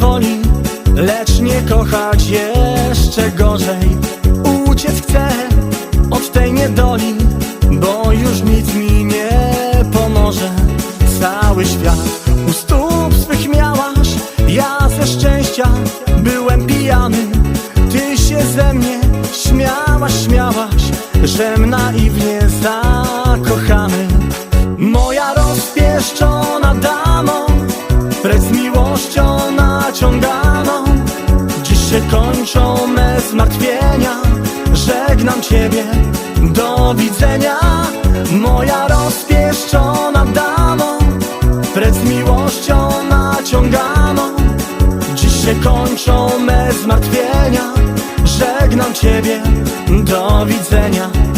to żyć w niewoli, lecz nie kochać jeszcze gorzej. Uciec chcę od tej niedoli, bo już nic mi nie pomoże. Cały świat u stóp swych miałaś, ja ze szczęścia byłem pijany. Ty się ze mnie śmiałaś, śmiałaś, żem naiwnie zakochany. Moja rozpieszczona z naciąganą. Dziś się kończą me zmartwienia, żegnam Ciebie, do widzenia. Moja rozpieszczona damo, precz miłością naciąganą. Dziś się kończą me zmartwienia, żegnam Ciebie, do widzenia.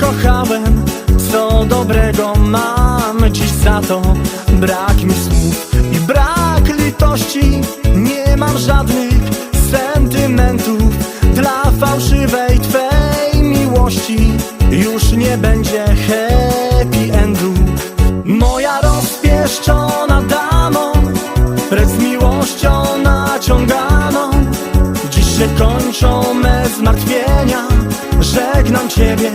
Kochałem Co dobrego mam. Dziś za to Brak mi słów i brak litości. Nie mam żadnych sentymentów Dla fałszywej Twej miłości. Już nie będzie happy endu. Moja rozpieszczona damo Precz z miłością naciąganą. Dziś się kończą me zmartwienia Żegnam Ciebie,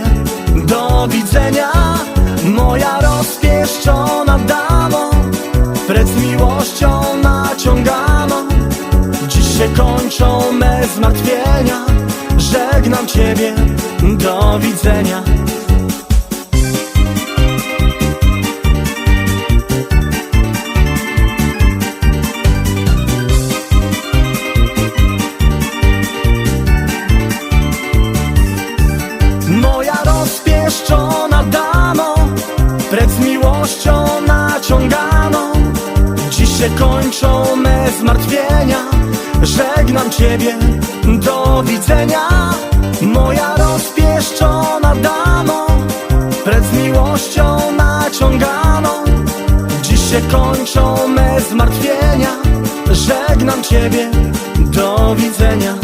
do widzenia. Moja rozpieszczona damo. Precz miłością naciąganą Dziś się kończą me zmartwienia. Żegnam Ciebie, do widzenia się kończą me zmartwienia. Żegnam Ciebie, do widzenia. Moja rozpieszczona damo Precz z miłością naciąganą. Dziś się kończą me zmartwienia. Żegnam Ciebie, do widzenia